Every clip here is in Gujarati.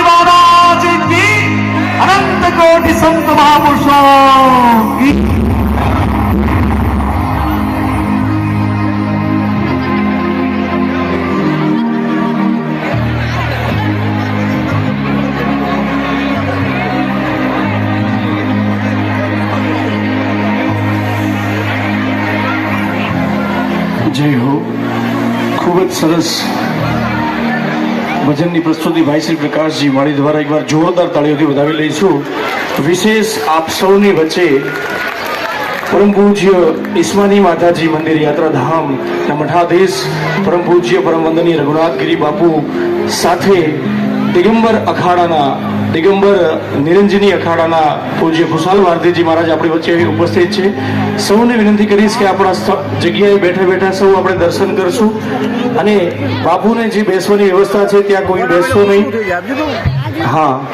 મહારાજ કી અનંત કોટી સંત મહાપુરુષો સરસ ભજનની પ્રસ્તુતિ ભાઈ શ્રી પ્રકાશજી મારી દ્વારા એકવાર જોરદાર તાળીઓથી વધાવી લઈશું. વિશેષ આપ સૌની વચ્ચે પરમ પૂજ્ય ઈસ્માની માતાજી મંદિર યાત્રાધામ મઠાધીશ પરમ પૂજ્ય પરમ વંદની રઘુનાથગીરી બાપુ સાથે દિગંબર અખાડાના, દિગંબર નિરંજની અખાડાના પૂજ્ય ખુશાલ ભારતીજી મહારાજ આપણી વચ્ચે ઉપસ્થિત છે. સૌને વિનંતી કરીશ કે આપણા જગ્યાએ બેઠા બેઠા સૌ આપણે દર્શન કરશું. અને બાપુને જે બેસવાની વ્યવસ્થા છે, ત્યાં કોઈ બેસશો નહીં. હા.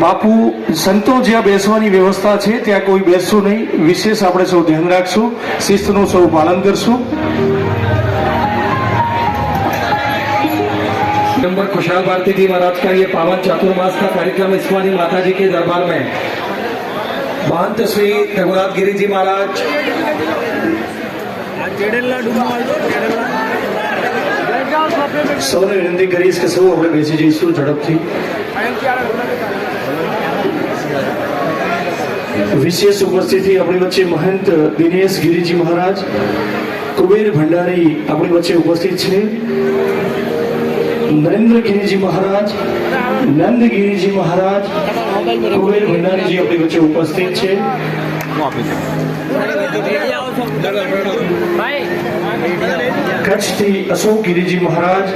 બાપુ, સંતો જ્યાં બેસવાની વ્યવસ્થા છે, ત્યાં કોઈ બેસશું નહીં. વિશેષ આપણે સૌ ધ્યાન રાખશું. શિસ્તનું સૌ પાલન કરશું. नंबर खुशहाल भारती जी महाराज का ये पावन चातुर्मास का कार्यक्रम इस्मानी माता जी के दरबार में महंत श्री रघुनाथ गिरी जी महाराज સૌને વિનંતી કરીશ કે સૌ આપણે બેસી જઈશું ઝડપથી વિશેષ ઉપસ્થિતિ આપણી વચ્ચે મહંત દિનેશ ગિરિજી મહારાજ કુબેર ભંડારી આપણી વચ્ચે ઉપસ્થિત છે નરેન્દ્ર ગિરિજી મહારાજ નંદ ગિરિજી મહારાજ કુબેર ભંડારીજી આપણી વચ્ચે ઉપસ્થિત છે કચ્છથી અશોક ગિરિજી મહારાજ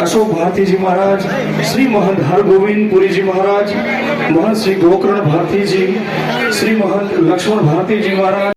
અશોક ભારતીજી મહારાજ શ્રી મહંત હરગોવિંદ પુરીજી મહારાજ મહંત શ્રી ગોકર્ણ ભારતીજી શ્રી મહંત લક્ષ્મણ ભારતીજી મહારાજ